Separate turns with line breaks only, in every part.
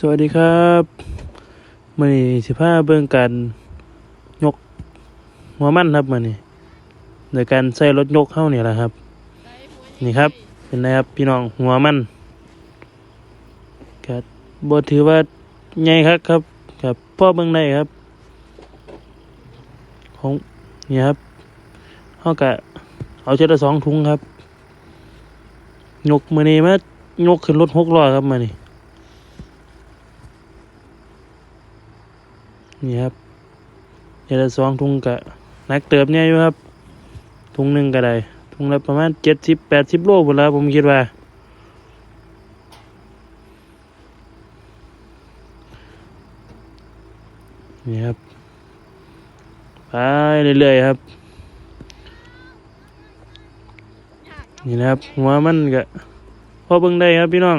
สวัสดีครับมื่อนี้สิพาเบิ่งการยกหัวมันครับมื่อนี้โดยการใช้รถยกเข้าเนี่ยแหละครับ นี่ครับเป็นไงครับพี่น้องหัวมันก็บ่ถือว่าใหญ่ครับครับครับพ่อเบิ่งได้ครับ ของนี่ครับเฮาก็เอาเชืละสองถุงครับ ยกมื่อนี้มายกขึ้นรถหกล้อครับมื่อนี้ นี่ครับเดี๋ยวละสองถุงกะนักเติบเนี่ยอยู่ครับ ถุงหนึ่งก็ได้ ถุงละประมาณเจ็ดสิบแปดสิบโลหมดแล้วผมคิดว่า นี่ครับ ไปเรื่อยๆครับ นี่นะครับ หัวมันก็พอเบิ่งได้ครับพี่น้อง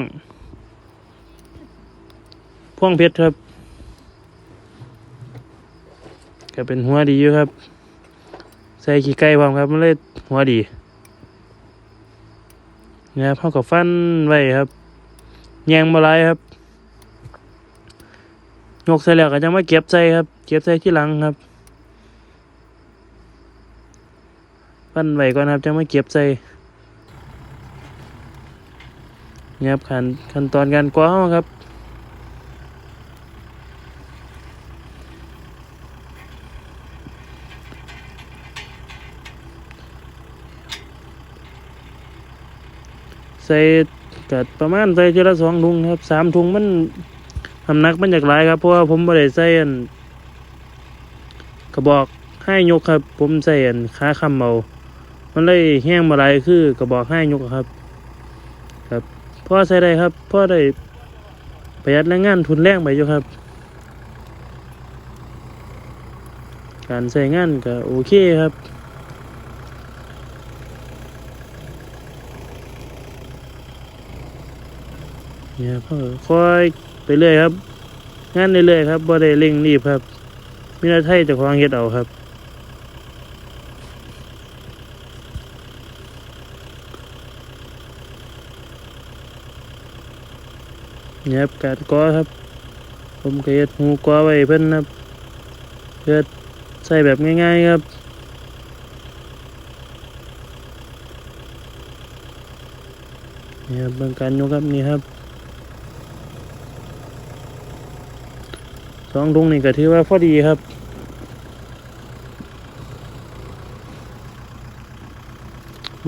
พ่วงเพชรครับ ก็เป็นหัวดีอยู่ครับ ใส่ขี้ไก่พร้อมครับมันเลยหัวดีนะครับเท่ากับฟันไว้ครับแยงมาลายครับยกใส่แล้วก็จะมาเก็บใส่ครับ เก็บใส่ที่หลังครับฟันไว้ก่อนครับจะมาเก็บใส่นี่ครับขั้นขั้นตอนการกว้าครับ ใส่กัประมาณใส่ทีละสองถุงครับสามถุงมันน้ำหนักมันจากหลายครับเพราะว่าผมไม่ได้ใส่อันกระบอกให้ยกครับ ผมใส่อันขาคำเมามันเลยแห้งมาหลายคือกระบอกให้ยกครับ ครับพ่อใส่ได้ครับพ่อได้ประหยัดแรงงานทุนแรงไปอยู่ครับ การใส่งานก็โอเคครับ นี่ยครับค่อยไปเรื่อยครับ งานเรื่อยๆครับบ่ได้เร่งรีบครับมีหน้าที่จะของเฮ็ดเอาครับเนี่ยครับการก่อครับ ผมก็เฮ็ดหูก่อไว้เพิ่นครับเพื่อใส่แบบง่ายๆครับเนี่ยครับเบิ่งการยกครับนี่ครับ สองถุงนี่ก็ถือว่าพอดีครับ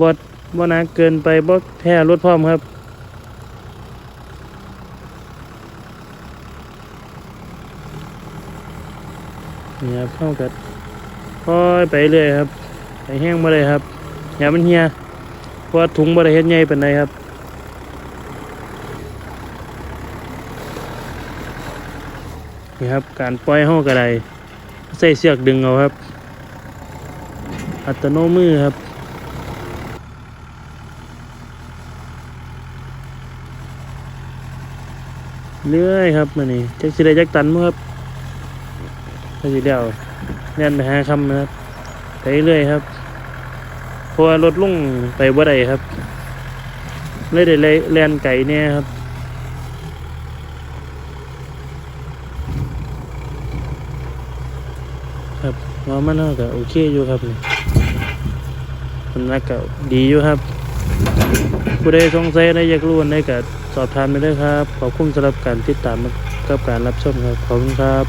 บดบ่หนักเกินไปบ่แพ้รถพร้อมครับ นี่ครับเข้ากันค่อยไปเรื่อยครับไปแห้งมาเลยครับอย่ามันเหียเพราะว่าถุงบ่ได้เฮ็ดใหญ่ปานใดครับ นี่ครับ การปล่อยห้อกระไดใส่เสือกดึงเอาครับ อัตโนมือครับเรื่อยครับมันนี่จักสิได้จักตันมั้งครับก็สิเดียวแน่นไปหาคำนะครับไปเรื่อยครับเพราะว่ารถลุ่งไปบ่ได้ครับเลยได้แลนไก่เนี่ยครับ ครับว่ามันน่าก็โอเคอยู่ครับนี่มันน่าก็ดีอยู่ครับ ผู้ใดสงสัยใดอยากรู้อันใดก็สอบถามไปได้ครับ ขอบคุณสำหรับการติดตามกับการรับชมครับ ขอบคุณครับ